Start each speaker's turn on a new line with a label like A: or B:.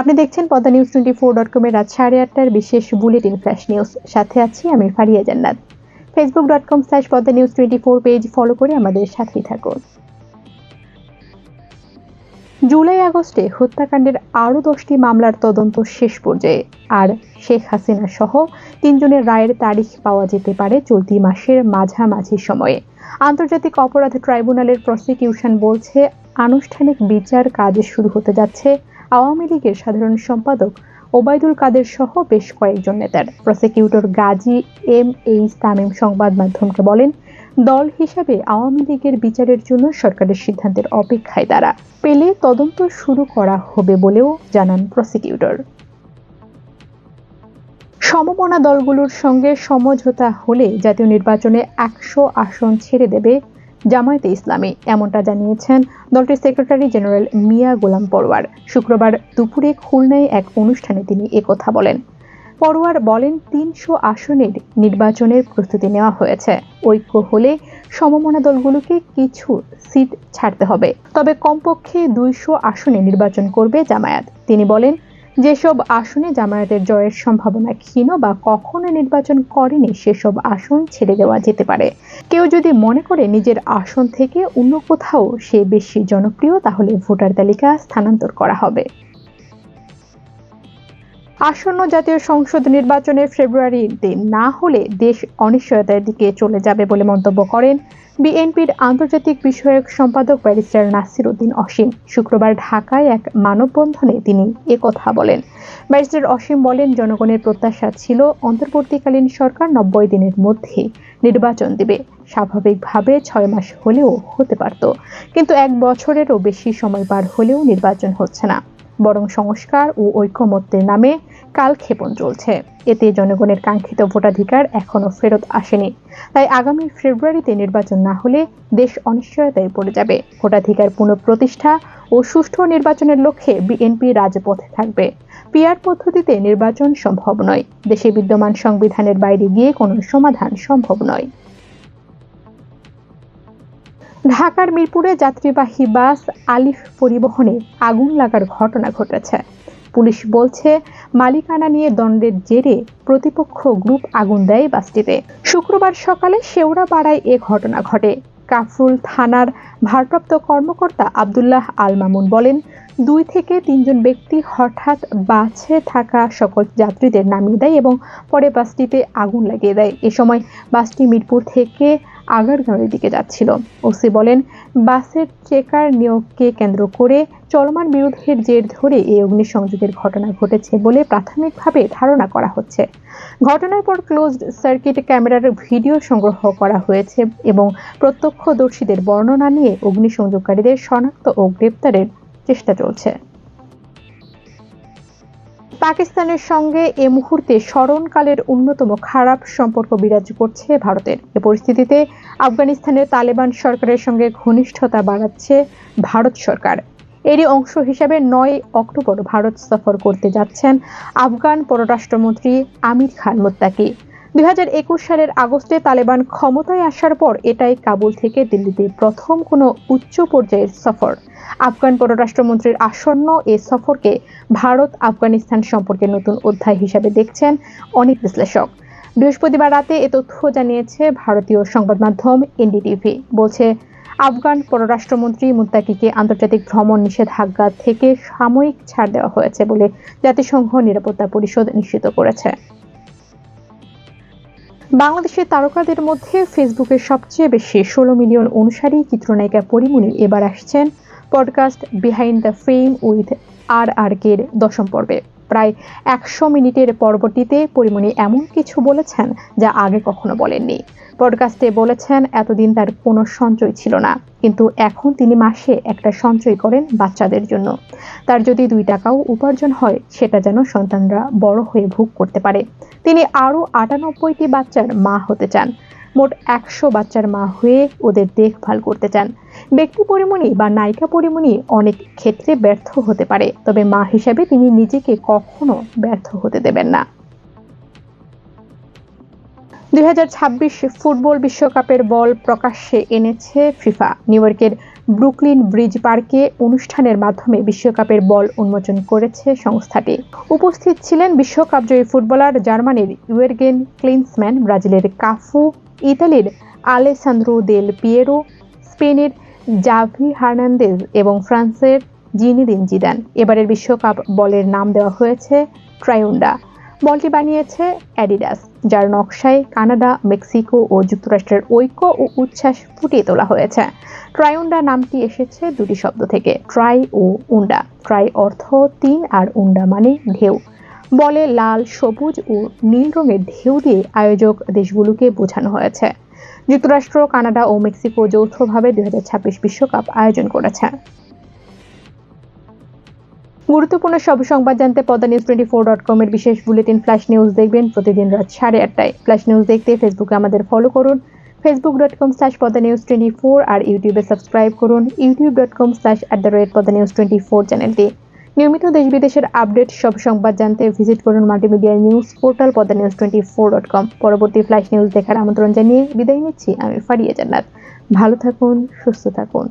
A: আপনি দেখছেন Padma news twenty four dot কমের রাত সাড়ে আটটার বিশেষ বুলেটিন ফ্ল্যাশ নিউজ। সাথে আছি আমি Faria Jannat. Facebook dot com slash Padma news twenty four page follow করে আমাদের সাথেই থাকুন। জুলাই আগস্টে হত্যাকাণ্ডের আরও দশটি মামলার তদন্ত শেষ পর্যায়ে। আর শেখ হাসিনা সহ তিনজনের রায়ের তারিখ পাওয়া যেতে পারে চলতি মাসের মাঝামাঝি সময়ে। আন্তর্জাতিক অপরাধ ট্রাইব্যুনালের প্রসিকিউশন বলছে আনুষ্ঠানিক বিচার কাজ শুরু হতে যাচ্ছে। আওয়ামী লীগের সাধারণ সম্পাদক ওবায়দুল কাদের সহ বেশ কয়েকজন নেতার। Prosecutor Gazi M H Tamim সংবাদ মাধ্যমকে বলেন, দল হিসাবে আওয়ামী লীগের বিচারের জন্য সরকারের সিদ্ধান্তের অপেক্ষায় তারা। পেলে তদন্ত শুরু করা হবে বলেও জানান প্রসিকিউটর। সমমনা দলগুলোর সঙ্গে সমঝোতা হলে জাতীয় নির্বাচনে একশো আসন ছেড়ে দেবে জামায়াতে ইসলামী, এমনটা জানিয়েছেন দলটির সেক্রেটারি জেনারেল মিয়া গোলাম পরোয়ার। শুক্রবার দুপুরে খুলনায় এক অনুষ্ঠানে তিনি একথা বলেন। পরোয়ার বলেন, তিনশো আসনের নির্বাচনের প্রস্তুতি নেওয়া হয়েছে। ঐক্য হলে সমমনা দলগুলোকে কিছু সিট ছাড়তে হবে। তবে কমপক্ষে দুইশো আসনে নির্বাচন করবে জামায়াত। তিনি বলেন যেসব আসনে জামায়াতের জয়ের সম্ভাবনা ক্ষীণ বা কখনো নির্বাচন করেনি, সেসব আসন ছেড়ে দেওয়া যেতে পারে। কেউ যদি মনে করে নিজের আসন থেকে অন্য কোথাও সে বেশি জনপ্রিয়, তাহলে ভোটার তালিকা স্থানান্তর করা হবে। আসন্ন জাতীয় সংসদ নির্বাচনে ফেব্রুয়ারিতে না হলে দেশ অনিশ্চয়তার দিকে চলে যাবে বলে মন্তব্য করেন বিএনপির আন্তর্জাতিক বিষয়ক সম্পাদক ব্যারিস্টার নাসির উদ্দিন অসীম। শুক্রবার ঢাকায় এক মানববন্ধনে তিনি কথা বলেন। ব্যারিস্টার অসীম বলেন, জনগণের প্রত্যাশা ছিল অন্তর্বর্তীকালীন সরকার নব্বই দিনের মধ্যে নির্বাচন দেবে। স্বাভাবিকভাবে ছয় মাস হলেও হতে পারত। কিন্তু এক বছরেরও বেশি সময় পার হলেও নির্বাচন হচ্ছে না। বরং সংস্কার ও ঐক্যমত্যের নামে কালক্ষেপণ চলছে। এতে জনগণের কাঙ্ক্ষিত ভোটাধিকার এখনও ফেরত আসেনি। তাই আগামী ফেব্রুয়ারিতে নির্বাচন না হলে দেশ অনিশ্চয়তায় পড়ে যাবে। ভোটাধিকার পুনঃপ্রতিষ্ঠা ও সুষ্ঠু নির্বাচনের লক্ষ্যে বিএনপি রাজপথে থাকবে। পিয়ার পদ্ধতিতে নির্বাচন সম্ভব নয়। দেশে বিদ্যমান সংবিধানের বাইরে গিয়ে কোনো সমাধান সম্ভব নয়। ঢাকার মিরপুরে যাত্রীবাহী বাস আলিফ পরিবহনে আগুন লাগার ঘটনা ঘটেছে। পুলিশ বলছে, মালিকানা নিয়ে দণ্ডের জেরে প্রতিপক্ষ গ্রুপ আগুন দেয় বাসটিতে। শুক্রবার সকালে শেওড়াপাড়ায় এ ঘটনা ঘটে। কাফরুল থানার ভারপ্রাপ্ত কর্মকর্তা আবদুল্লাহ আল মামুন বলেন দুই থেকে তিনজন ব্যক্তি হঠাৎ বাসে থাকা সকল যাত্রীদের নামিয়ে দেয় এবং পরে বাসটিতে আগুন লাগিয়ে দেয়। এ সময় বাসটি মিরপুর থেকে আগারগাঁওয়ের দিকে যাচ্ছিল। ওসি বলেন, বাসের চেকার নিয়োগকে কেন্দ্র করে চলমান বিরোধের জের ধরে এই অগ্নিসংযোগের ঘটনা ঘটেছে বলে প্রাথমিকভাবে ধারণা করা হচ্ছে। ঘটনার পর ক্লোজড সার্কিট ক্যামেরার ভিডিও সংগ্রহ করা হয়েছে এবং প্রত্যক্ষদর্শীদের বর্ণনা নিয়ে অগ্নিসংযোগকারীদের শনাক্ত ও গ্রেপ্তারের চেষ্টা চলছে। পাকিস্তানের সঙ্গে এ মুহূর্তে স্মরণকালের অন্যতম খারাপ সম্পর্ক বিরাজ করছে ভারতের। এ পরিস্থিতিতে আফগানিস্তানের তালেবান সরকারের সঙ্গে ঘনিষ্ঠতা বাড়াচ্ছে ভারত সরকার। এরই অংশ হিসাবে নয় অক্টোবর ভারত সফর করতে যাচ্ছেন আফগান পররাষ্ট্রমন্ত্রী আমির খান মোত্তাকি। দুই হাজার একুশ সালের আগস্টে তালেবান ক্ষমতায় আসার পর এটাই কাবুল থেকে দিল্লিতে প্রথম কোনো উচ্চ পর্যায়ের সফর। আফগান পররাষ্ট্রমন্ত্রীর আসন্ন এ সফরকে ভারত আফগানিস্তান সম্পর্কে নতুন অধ্যায় হিসাবে দেখছেন অনেক বিশ্লেষক। বৃহস্পতিবার রাতে এ তথ্য জানিয়েছে ভারতীয় সংবাদ মাধ্যম এনডিটিভি। বলছে, আফগান পররাষ্ট্রমন্ত্রী মুত্তাকিকে আন্তর্জাতিক ভ্রমণ নিষেধাজ্ঞা থেকে সাময়িক ছাড় দেওয়া হয়েছে বলে জাতিসংঘ নিরাপত্তা পরিষদ নিশ্চিত করেছে। বাংলাদেশের তারকাদের মধ্যে ফেসবুকের সবচেয়ে বেশি ষোলো মিলিয়ন অনুসারী চিত্রনায়িকা পরিমণি এবার আসছেন podcast behind the fame with R R কের দশম পর্বে। প্রায় একশো মিনিটের পর্বটিতে পরিমণি এমন কিছু বলেছেন যা আগে কখনো বলেননি। পডকাস্টে বলেছেন, এতদিন তার কোনো সঞ্চয় ছিল না, কিন্তু এখন তিনি মাসে একটা সঞ্চয় করেন বাচ্চাদের জন্য। তার যদি দুই টাকাও উপার্জন হয়, সেটা যেন সন্তানরা বড় হয়ে ভোগ করতে পারে। তিনি আরও আটানব্বইটি বাচ্চার মা হতে চান। মোট একশো বাচ্চার মা হয়ে ওদের দেখভাল করতে চান। ব্যক্তি পরিমণি বা নায়িকা পরিমণি অনেক ক্ষেত্রে ব্যর্থ হতে পারে, তবে মা হিসাবে তিনি নিজেকে কখনো ব্যর্থ হতে দেবেন না। দুই ফুটবল বিশ্বকাপের বল প্রকাশ্যে এনেছে ফিফা। নিউ ইয়র্কের ব্রুকলিন ব্রিজ পার্কে অনুষ্ঠানের মাধ্যমে বিশ্বকাপের বল উন্মোচন করেছে সংস্থাটি। উপস্থিত ছিলেন বিশ্বকাপ জয়ী ফুটবলার জার্মানির ইউয়েরগেন ক্লিন্সম্যান, ব্রাজিলের কাফু, ইতালির আলেসান্দ্রো দেল পিয়েরো, স্পেনের জাভি হার্নান্দেজ এবং ফ্রান্সের জিনিদিন জিদান। এবারের বিশ্বকাপ বলের নাম দেওয়া হয়েছে ট্রায়ুন্ডা বলটি বানিয়েছে অ্যাডিডাস, যার নকশায় কানাডা, মেক্সিকো ও যুক্তরাষ্ট্রের ঐক্য ও উচ্ছ্বাস ফুটিয়ে তোলা হয়েছে। ট্রায়ুন্ডা নামটি এসেছে দুটি শব্দ থেকে, ট্রাই ও উন্ডা। ট্রাই অর্থ তিন আর উন্ডা মানে ঢেউ। বলে লাল, সবুজ ও নীল রঙের ঢেউ দিয়ে আয়োজক দেশগুলোকে বোঝানো হয়েছে। যুক্তরাষ্ট্র, কানাডা ও মেক্সিকো যৌথভাবে দুই হাজার ছাব্বিশ বিশ্বকাপ আয়োজন করেছে। গুরুত্বপূর্ণ সব সংবাদ জানতে Padma news twenty four dot কমের বিশেষ বুলেটিন ফ্ল্যাশ নিউজ দেখবেন প্রতিদিন রাত সাড়ে আটটায়। ফ্ল্যাশ নিউজ দেখতে ফেসবুকে আমাদের ফলো করুন। Facebook dot com slash Padma news twenty four আর ইউটিউবে সাবস্ক্রাইব করুন। YouTube dot com slash at the rate Padma news twenty four চ্যানেলটি নিয়মিত দেশ বিদেশের আপডেট, সব সংবাদ জানতে ভিজিট করুন multimedia news portal Padma news twenty four dot com পরবর্তী ফ্ল্যাশ নিউজ দেখার আমন্ত্রণ জানিয়ে বিদায় নিচ্ছি, আমি ফারিয়া জান্নাত। ভালো থাকুন, সুস্থ থাকুন।